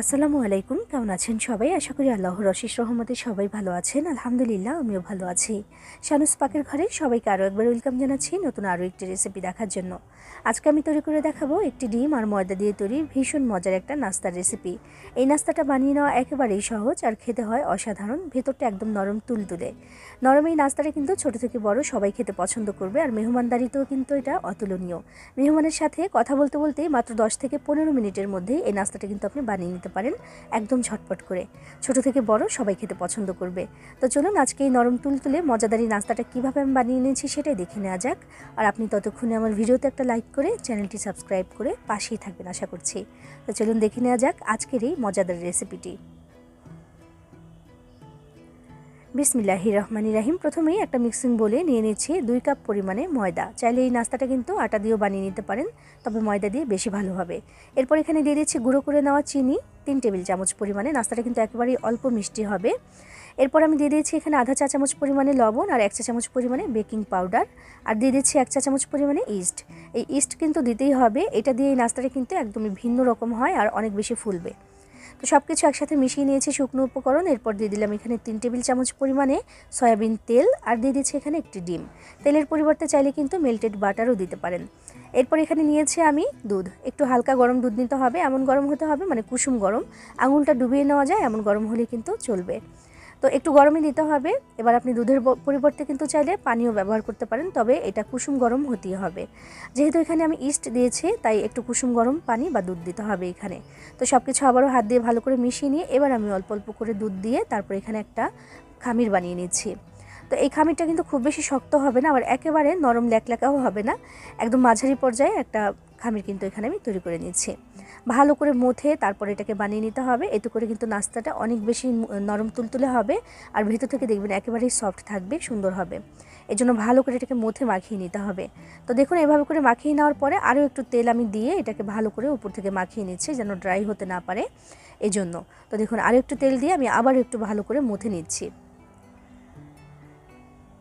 আসসালামু আলাইকুম, কেমন আছেন সবাই? আশা করি আল্লাহর অশিস রহমতে সবাই ভালো আছেন। আলহামদুলিল্লাহ, আমিও ভালো আছি। শানুস পাকের ঘরে সবাইকে আরও একবার ওয়েলকাম জানাচ্ছি নতুন আরও একটি রেসিপি দেখার জন্য। আজকে আমি তৈরি করে দেখাবো একটি ডিম আর ময়দা দিয়ে তৈরি ভীষণ মজার একটা নাস্তার রেসিপি এই নাস্তাটা বানিয়ে নেওয়া একেবারেই সহজ আর খেতে হয় অসাধারণ, ভেতরটা একদম নরম তুলতুলে নরম এই নাস্তাটা কিন্তু ছোট থেকে বড় সবাই খেতে পছন্দ করবে আর মেহমানদারিতেও কিন্তু এটা অতুলনীয়। মেহমানের সাথে কথা বলতে বলতে মাত্র দশ থেকে পনেরো মিনিটের মধ্যেই এই নাস্তাটা কিন্তু আপনি বানিয়ে পারেন একদম ঝটপট করে। ছোট থেকে বড় সবাই খেতে পছন্দ করবে। তো চলুন আজকে এই নরম তুলতুলে মজাদারি নাস্তাটা কীভাবে আমি বানিয়ে নিয়েছি সেটাই দেখে নেওয়া যাক। আর আপনি ততক্ষণে আমার ভিডিওতে একটা লাইক করে চ্যানেলটি সাবস্ক্রাইব করে পাশেই থাকবেন আশা করছি। তো চলুন দেখে নেওয়া যাক আজকের এই মজাদার রেসিপিটি। বিসমিল্লাহি রহমানি রাহিম। প্রথমেই একটা মিক্সিং বলে নিয়ে নিচ্ছি দুই কাপ পরিমাণে ময়দা। চাইলে এই নাস্তাটা কিন্তু আটা দিয়েও বানিয়ে নিতে পারেন, তবে ময়দা দিয়ে বেশি ভালো হবে। এরপর এখানে দিয়ে দিচ্ছি গুঁড়ো করে নেওয়া চিনি, তিন টেবিল চামচ পরিমাণে। নাস্তাটা কিন্তু একেবারেই অল্প মিষ্টি হবে। এরপর আমি দিয়ে দিয়েছি এখানে আধা চা চামচ পরিমাণে লবণ আর এক চা চামচ পরিমাণে বেকিং পাউডার। আর দিয়ে দিচ্ছি এক চা চামচ পরিমাণে ইস্ট। এই ইস্ট কিন্তু দিতেই হবে। এটা দিয়ে এই নাস্তাটা কিন্তু একদমই ভিন্ন রকম হয় আর অনেক বেশি ফুলবে। তো সব কিছু একসাথে মিশিয়ে নিয়েছি শুকনো উপকরণ। এরপর দিয়ে দিলাম এখানে তিন টেবিল চামচ পরিমাণে সয়াবিন তেল আর দিয়ে দিচ্ছি এখানে একটি ডিম। তেলের পরিবর্তে চাইলে কিন্তু মেল্টেড বাটারও দিতে পারেন। এরপর এখানে নিয়েছি আমি দুধ। একটু হালকা গরম দুধ নিতে হবে। এমন গরম হতে হবে মানে কুসুম গরম। আঙুলটা ডুবিয়ে নেওয়া যায়, এমন গরম হলে কিন্তু চলবে। তো একটু গরমই দিতে হবে। এবার আপনি দুধের পরিবর্তে কিন্তু চাইলে পানিও ব্যবহার করতে পারেন, তবে এটা কুসুম গরম হতেই হবে। যেহেতু এখানে আমি ইস্ট দিয়েছি, তাই একটু কুসুম গরম পানি বা দুধ দিতে হবে এখানে। তো সব কিছু আবারও হাত দিয়ে ভালো করে মিশিয়ে নিয়ে এবার আমি অল্প অল্প করে দুধ দিয়ে তারপর এখানে একটা খামির বানিয়ে নিচ্ছি। তো এই খামিরটা কিন্তু খুব বেশি শক্ত হবে না, আবার একেবারে নরম ল্যাকল্যাকাও হবে না। একদম মাঝারি পর্যায়ে একটা খামির কিন্তু এখানে আমি তৈরি করে নিচ্ছি। ভালো করে মথে তারপর এটাকে বানিয়ে নিতে হবে। এতে করে কিন্তু নাস্তাটা অনেক বেশি নরম তুলতুলে হবে আর ভেতর থেকে দেখবেন একেবারেই সফট থাকবে, সুন্দর হবে। এই জন্য ভালো করে এটাকে মথে মাখিয়ে নিতে হবে। তো দেখুন, এভাবে করে মাখিয়ে নেওয়ার পরে আরও একটু তেল আমি দিয়ে এটাকে ভালো করে উপর থেকে মাখিয়ে নিচ্ছি যেন ড্রাই হতে না পারে। এই জন্য তো দেখুন, আরও একটু তেল দিয়ে আমি আবার একটু ভালো করে মথে নিচ্ছি।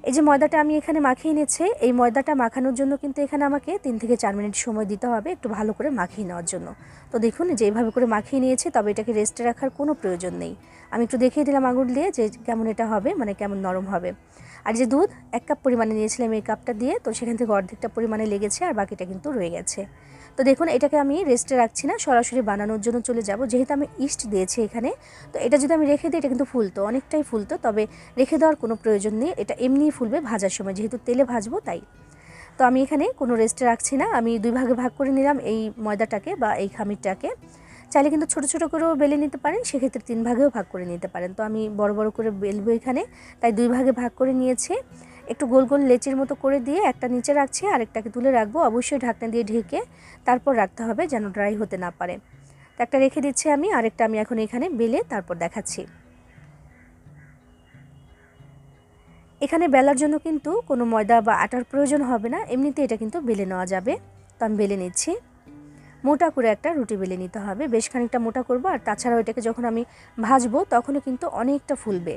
এই যে ময়দাটা আমি এখানে মাখিয়ে নিয়েছি এই ময়দাটা মাখানোর জন্য কিন্তু এখানে আমাকে তিন থেকে চার মিনিট সময় দিতে হবে একটু ভালো করে মাখিয়ে নেওয়ার জন্য। তো দেখুন যে এইভাবে করে মাখিয়ে নিয়েছে, তবে এটাকে রেস্টে রাখার কোনো প্রয়োজন নেই। আমি একটু দেখিয়ে দিলাম আঙুর দিয়ে যে কেমন এটা হবে মানে কেমন নরম হবে। আর যে দুধ, এক কাপ পরিমাণে নিয়েছিলাম এই কাপটা দিয়ে, তো সেখান থেকে অর্ধেকটা পরিমাণে লেগেছে আর বাকিটা কিন্তু রয়ে গেছে। তো দেখুন, এটাকে আমি রেস্টে রাখছি না, সরাসরি বানানোর জন্য চলে যাব। যেহেতু আমি ইস্ট দিয়েছি এখানে, তো এটা যদি আমি রেখে দিই, এটা কিন্তু ফুলতো, অনেকটাই ফুলতো, তবে রেখে দেওয়ার কোনো প্রয়োজন নেই। এটা এমনিই ফুলবে ভাজার সময়, যেহেতু তেলে ভাজবো তাই। তো আমি এখানে কোনো রেস্টে রাখছি না, আমি দুই ভাগে ভাগ করে নিলাম এই ময়দাটাকে বা এই খামিরটাকে। চাইলে কিন্তু ছোটো ছোটো করেও বেলে নিতে পারেন, সেক্ষেত্রে তিন ভাগেও ভাগ করে নিতে পারেন। তো আমি বড় বড় করে বেলবো এখানে, তাই দুই ভাগে ভাগ করে নিয়েছি। একটু গোল গোল লেচির মতো করে দিয়ে একটা নিচে রাখছি, আরেকটাকে তুলে রাখব, অবশ্যই ঢাকনা দিয়ে ঢেকে তারপর রাখতে হবে যেন ড্রাই হতে না পারে। তো একটা রেখে দিচ্ছি আমি, আরেকটা আমি এখন এখানে বেলে তারপর দেখাচ্ছি। এখানে বেলার জন্য কিন্তু কোনো ময়দা বা আটার প্রয়োজন হবে না, এমনিতে এটা কিন্তু বেলে নেওয়া যাবে। তো আমি বেলে নিচ্ছি। মোটা করে একটা রুটি বেলে নিতে হবে। বেশ খানিকটা মোটা করব আর তাছাড়াও এটাকে যখন আমি ভাজবো তখনও কিন্তু অনেকটা ফুলবে।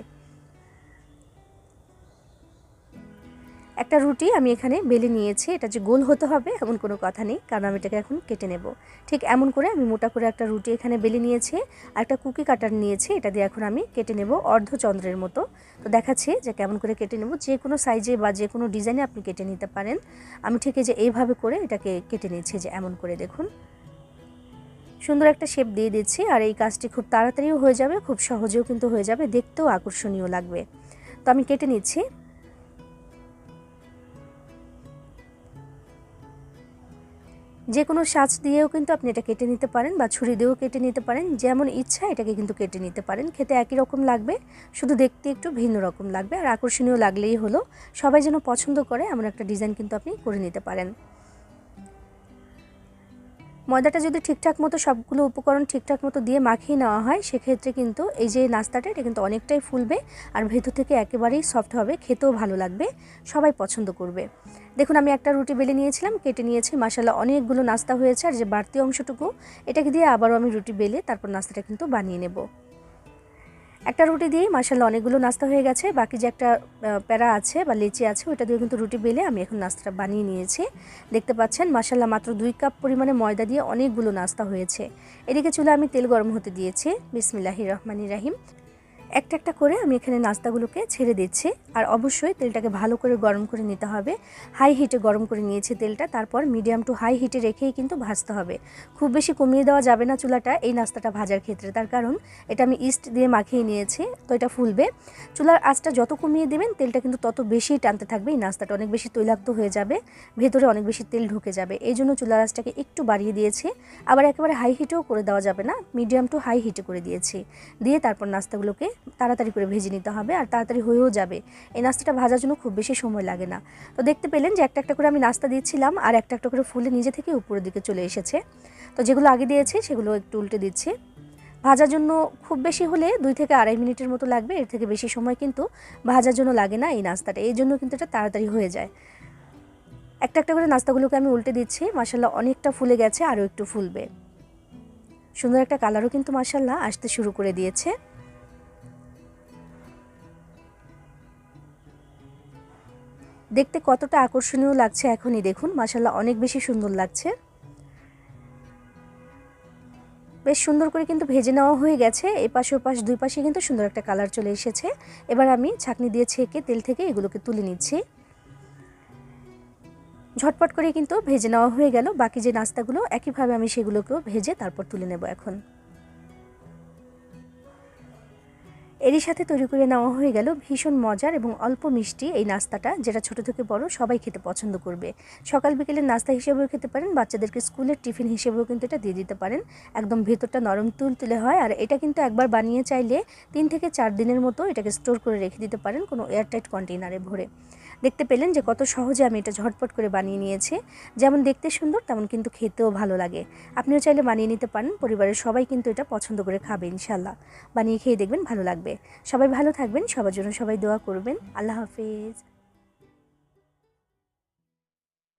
একটা রুটি আমি এখানে বেলে নিয়েছি, এটা যে গোল হতে হবে এমন কোনো কথা নেই, কারণ আমি এটাকে এখন কেটে নেব। ঠিক এমন করে আমি মোটা করে একটা রুটি এখানে বেলে নিয়েছি, আর একটা কুকি কাটার নিয়েছি, এটা দিয়ে এখন আমি কেটে নেব অর্ধচন্দ্রের মতো। তো দেখাচ্ছি যে কেমন করে কেটে নেব, যে কোনো সাইজে বা যে কোনো ডিজাইনে আপনি কেটে নিতে পারেন। আমি ঠিক যে এইভাবে করে এটাকে কেটে নিচ্ছি যে এমন করে, দেখুন। সুন্দর একটা শেপ দিয়ে দিচ্ছি আর এই কাজটি খুব তাড়াতাড়িও হয়ে যাবে, খুব সহজেও কিন্তু হয়ে যাবে, দেখতেও আকর্ষণীয় লাগবে। তো আমি কেটে নিচ্ছি। যে কোনো সাজ দিয়েও কিন্তু আপনি এটা কেটে নিতে পারেন বা ছুরি দিয়েও কেটে নিতে পারেন, যেমন ইচ্ছা এটাকে কিন্তু কেটে নিতে পারেন, খেতে একই রকম লাগবে, শুধু দেখতে একটু ভিন্ন রকম লাগবে, আর আকর্ষণীয় লাগলেই হলো, সবাই যেন পছন্দ করে, এমন একটা ডিজাইন কিন্তু আপনি করে নিতে পারেন। ময়দাটা যদি ঠিকঠাক মতো সবগুলো উপকরণ ঠিকঠাক মতো দিয়ে মাখিয়ে নেওয়া হয়, সেক্ষেত্রে কিন্তু এই যে নাস্তাটা, এটা কিন্তু অনেকটাই ফুলবে আর ভেতর থেকে একেবারেই সফট হবে, খেতেও ভালো লাগবে, সবাই পছন্দ করবে। দেখুন, আমি একটা রুটি বেলে নিয়েছিলাম, কেটে নিয়েছি মাসালা অনেকগুলো নাস্তা হয়েছে আর যে বাড়তি অংশটুকু, এটাকে দিয়ে আবারও আমি রুটি বেলে তারপর নাস্তাটা কিন্তু বানিয়ে নেব। একটা রুটি দিয়েই মার্শাল্লাহ অনেকগুলো নাস্তা হয়ে গেছে। বাকি যে একটা প্যারা আছে বা লেচি আছে ওটা দিয়ে কিন্তু রুটি বেলে আমি এখন নাস্তাটা বানিয়ে নিয়েছি। দেখতে পাচ্ছেন মাসাল্লাহ মাত্র দুই কাপ পরিমাণে ময়দা দিয়ে অনেকগুলো নাস্তা হয়েছে। এদিকে চুলে আমি তেল গরম হতে দিয়েছি। বিসমিল্লাহি রহমানি রাহিম। একটা একটা করে আমি এখানে নাস্তাগুলোকে ছেড়ে দিচ্ছি। আর অবশ্যই তেলটাকে ভালো করে গরম করে নিতে হবে। হাই হিটে গরম করে নিয়েছি তেলটা। তারপর মিডিয়াম টু হাই হিটে রেখেই কিন্তু ভাজতে হবে। খুব বেশি কমিয়ে দেওয়া যাবে না চুলাটা এই নাস্তাটা ভাজার ক্ষেত্রে। তার কারণ এটা আমি ইস্ট দিয়ে মাখিয়ে নিয়েছি, তো এটা ফুলবে। চুলার আঁচটা যত কমিয়ে দেবেন, তেলটা কিন্তু তত বেশি টানতে থাকবে এই নাস্তাটা। অনেক বেশি তৈলাক্ত হয়ে যাবে, ভেতরে অনেক বেশি তেল ঢুকে যাবে। এই জন্য চুলার আঁচটাকে একটু বাড়িয়ে দিয়েছি। আবার একেবারে হাই হিটেও করে দেওয়া যাবে না, মিডিয়াম টু হাই হিটে করে দিয়েছি। দিয়ে তারপর নাস্তাগুলোকে তাড়াতাড়ি করে ভেজে নিতে হবে আর তাড়াতাড়ি হয়েও যাবে। এই নাস্তাটা ভাজার জন্য খুব বেশি সময় লাগে না। তো দেখতে পেলেন যে একটা একটা করে আমি নাস্তা দিচ্ছিলাম আর একটা একটা করে ফুলে নিজে থেকে উপরের দিকে চলে এসেছে। তো যেগুলো আগে দিয়েছে সেগুলো একটু উল্টে দিচ্ছি। ভাজার জন্য খুব বেশি হলে দুই থেকে আড়াই মিনিটের মতো লাগবে, এর থেকে বেশি সময় কিন্তু ভাজার জন্য লাগে না এই নাস্তাটা। এই জন্য কিন্তু এটা তাড়াতাড়ি হয়ে যায়। একটা একটা করে নাস্তাগুলোকে আমি উল্টে দিচ্ছি মাসাল্লাহ অনেকটা ফুলে গেছে, আরও একটু ফুলবে। সুন্দর একটা কালারও কিন্তু মাসাল্লাহ আসতে শুরু করে দিয়েছে। দেখতে কতটা আকর্ষণীয় লাগছে এখনই দেখুন। মাসাল্লাহ অনেক বেশি সুন্দর লাগছে। বেশ সুন্দর করে কিন্তু ভেজে নেওয়া হয়ে গেছে। এই পাশে ও পাশ দুই পাশে কিন্তু সুন্দর একটা কালার চলে এসেছে। এবার আমি ছাঁকনি দিয়ে ছেঁকে তেল থেকে এগুলোকে তুলে নিচ্ছি। ঝটপট করে কিন্তু ভেজে নেওয়া হয়ে গেল। বাকি যে নাস্তাগুলো, একইভাবে আমি সেগুলোকেও ভেজে তারপর তুলে নেব এখন। এরই সাথে তৈরি করে নেওয়া হয়ে গেল ভীষণ মজার এবং অল্প মিষ্টি এই নাস্তাটা, যেটা ছোট থেকে বড় সবাই খেতে পছন্দ করবে। সকাল বিকেলের নাস্তা হিসেবেও খেতে পারেন, বাচ্চাদেরকে স্কুলের টিফিন হিসেবেও কিন্তু এটা দিয়ে দিতে পারেন। একদম ভেতরটা নরম তুল তুলে হয়, আর এটা কিন্তু একবার বানিয়ে চাইলে তিন থেকে চার দিনের মতো এটাকে স্টোর করে রেখে দিতে পারেন কোনো এয়ারটাইট কন্টেইনারে ভরে। দেখতে পেলেন যে কত সহজে আমি এটা ঝটপট করে বানিয়ে নিয়েছি। যেমন দেখতে সুন্দর, তেমন কিন্তু খেতেও ভালো লাগে। আপনিও চাইলে বানিয়ে নিতে পারেন, পরিবারের সবাই কিন্তু এটা পছন্দ করে খাবে ইনশাল্লাহ বানিয়ে খেয়ে দেখবেন ভালো লাগবে। সবাই ভালো থাকবেন, সবার জন্য সবাই দোয়া করবেন। আল্লাহ হাফিজ।